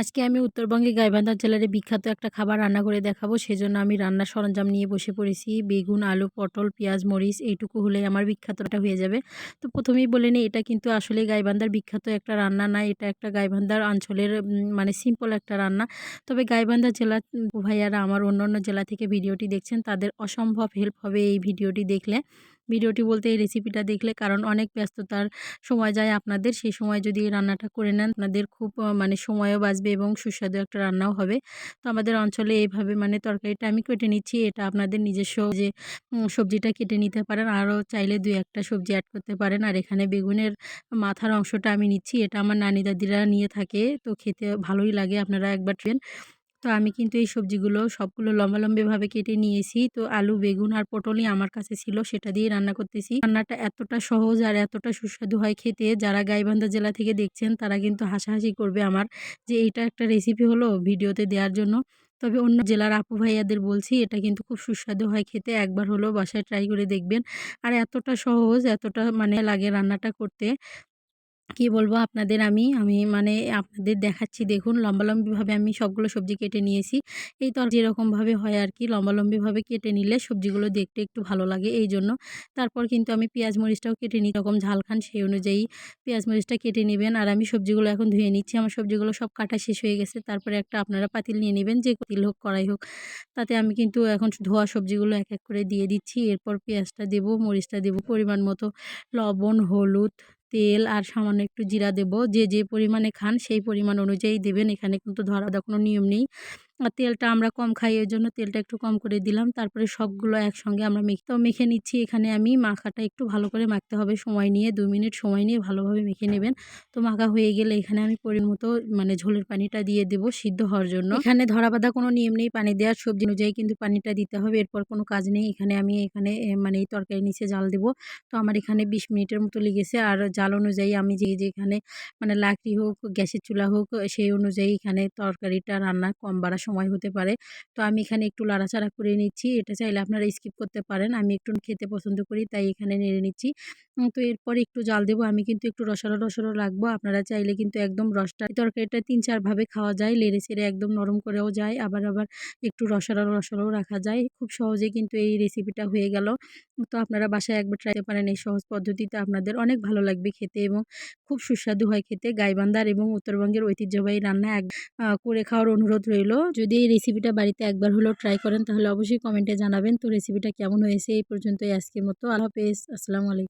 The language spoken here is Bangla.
আজকে আমি উত্তরবঙ্গে গাইবান্ধা জেলার বিখ্যাত একটা খাবার রান্না করে দেখাবো, সেজন্য আমি রান্নার সরঞ্জাম নিয়ে বসে পড়েছি। বেগুন, আলু, পটল, পেঁয়াজ, মরিচ, এইটুকু হলে আমার বিখ্যাতটা হয়ে যাবে। তো প্রথমেই বলে নিই, এটা কিন্তু আসলে গাইবান্ধার বিখ্যাত একটা রান্না না, এটা একটা গাইবান্ধার অঞ্চলের মানে সিম্পল একটা রান্না। তবে গাইবান্ধা জেলা ভাইয়ারা আমার অন্য অন্য জেলা থেকে ভিডিওটি দেখছেন, তাদের অসম্ভব হেল্প হবে এই ভিডিওটি দেখলে। ভিডিওটি বলতে এই রেসিপিটা দেখলে কারণ অনেক ব্যস্ততার সময় যায় আপনাদের। সেই সময় যদি এই রান্নাটা করে নেন, আপনাদের খুব মানে সময়ও বাঁচবে এবং সুস্বাদু একটা রান্নাও হবে। তো আমাদের অঞ্চলে এইভাবে মানে তরকারিটা আমি কেটে নিচ্ছি। এটা আপনাদের নিজস্ব যে সবজিটা কেটে নিতে পারেন। আরও চাইলে দুই একটা সবজি অ্যাড করতে পারেন। আর এখানে বেগুনের মাথার অংশটা আমি নিচ্ছি। এটা আমার নানি দাদিরা নিয়ে থাকে। তো খেতে ভালোই লাগে। আপনারা একবার ট্রেন তো আমি কিন্তু এই সবজিগুলো সবগুলো লম্বা লম্বিভাবে কেটে নিয়েছি। তো আলু, বেগুন আর পটলই আমার কাছে ছিল, সেটা দিয়ে রান্না করতেছি। রান্নাটা এতটা সহজ আর এতটা সুস্বাদু হয় খেতে, যারা গাইবান্ধা জেলা থেকে দেখছেন, তারা কিন্তু হাসাহাসি করবে আমার যে এটা একটা রেসিপি হলো ভিডিওতে দেওয়ার জন্য। তবে অন্য জেলার আপু ভাইয়াদের বলছি, এটা কিন্তু খুব সুস্বাদু হয় খেতে, একবার হলেও বাসায় ট্রাই করে দেখবেন। আর এতটা সহজ, এতটা মানে লাগে রান্নাটা করতে। কি বলব আপনাদের আমি? আমি মানে আপনাদের দেখাচ্ছি, দেখুন লম্বালম্বিভাবে আমি সবগুলো সবজি কেটে নিয়েছি। এই তর যেরকমভাবে হয় আর কি, লম্বালম্বিভাবে কেটে নিলে সবজিগুলো দেখতে একটু ভালো লাগে এই জন্য। তারপর কিন্তু আমি পেঁয়াজ মরিচটাও কেটে নিই রকম ঝাল খান সেই অনুযায়ী পেঁয়াজ মরিচটা কেটে নেবেন। আর আমি সবজিগুলো এখন ধুয়ে নিচ্ছি, আমার সবজিগুলো সব কাটা শেষ হয়ে গেছে। তারপরে একটা আপনারা পাতিল নিয়ে নেবেন, যে পাতিল হোক, কড়াই হোক। তাতে আমি কিন্তু এখন ধোয়া সবজিগুলো এক এক করে দিয়ে দিচ্ছি। এরপর পেঁয়াজটা দেবো, মরিচটা দেবো পরিমাণ মতো। লবণ, হলুদ তেল আর সামান্য একটু জিরা দেব। যে যে পরিমাণে খান সেই পরিমাণ অনুযায়ী দেবেন। এখানে কিন্তু ধরা দেওয়ার কোনো নিয়ম নেই। তেলটা আমরা কম খাই, এর জন্য তেলটা একটু কম করে দিলাম। তারপরে সবগুলো একসঙ্গে আমরা মেখে, তো মেখে নিচ্ছি। এখানে আমি মাখাটা একটু ভালো করে মাখতে হবে। সময় নিয়ে, দু মিনিট সময় নিয়ে ভালোভাবে মেখে নেবেন। তো মাখা হয়ে গেলে এখানে আমি পরিমাণ মতো মানে ঝোলের পানিটা দিয়ে দেবো সিদ্ধ হওয়ার জন্য। এখানে ধরা বাঁধা কোনো নিয়ম নেই, পানি দেওয়ার সবজি অনুযায়ী কিন্তু পানিটা দিতে হবে। এরপর কোনো কাজ নেই। এখানে আমি এখানে মানে এই তরকারি নিচে জাল দেবো। তো আমার এখানে বিশ মিনিটের মতো লেগেছে। আর জাল অনুযায়ী আমি যে যেখানে মানে লাকড়ি হোক, গ্যাসের চুলা হোক, সেই অনুযায়ী এখানে তরকারিটা রান্না কম বাড়া সময় হতে পারে। তো আমি এখানে একটু লাড়াচাড়া করে নিচ্ছি। এটা চাইলে আপনারা স্কিপ করতে পারেন। আমি একটু খেতে পছন্দ করি, তাই এখানে নেড়ে নিচ্ছি। তো এরপর একটু জাল দেবো। আমি কিন্তু একটু রসালো রসালো রাখব। আপনারা চাইলে কিন্তু একদম রসটা তরকারিটা তিন চারভাবে খাওয়া যায়। লেড়ে চেড়ে একদম নরম করেও যায়। আবার আবার একটু রসালো রসালো রাখা যায়। খুব সহজে কিন্তু এই রেসিপিটা হয়ে গেল। তো আপনারা বাসায় একবার ট্রাই পারেন। এই সহজ পদ্ধতিতে আপনাদের অনেক ভালো লাগবে খেতে এবং খুব সুস্বাদু হয় খেতে। গাইবান্ধার এবং উত্তরবঙ্গের ঐতিহ্যবাহী রান্না এক করে খাওয়ার অনুরোধ রইল। যদি এই রেসিপিটা বাড়িতে একবার হলেও ট্রাই করেন, তাহলে অবশ্যই কমেন্টে জানাবেন। তো রেসিপিটা কেমন হয়েছে এই পর্যন্তই আজকের মতো। আল্লাহ হাফেজ। আসসালামু আলাইকুম।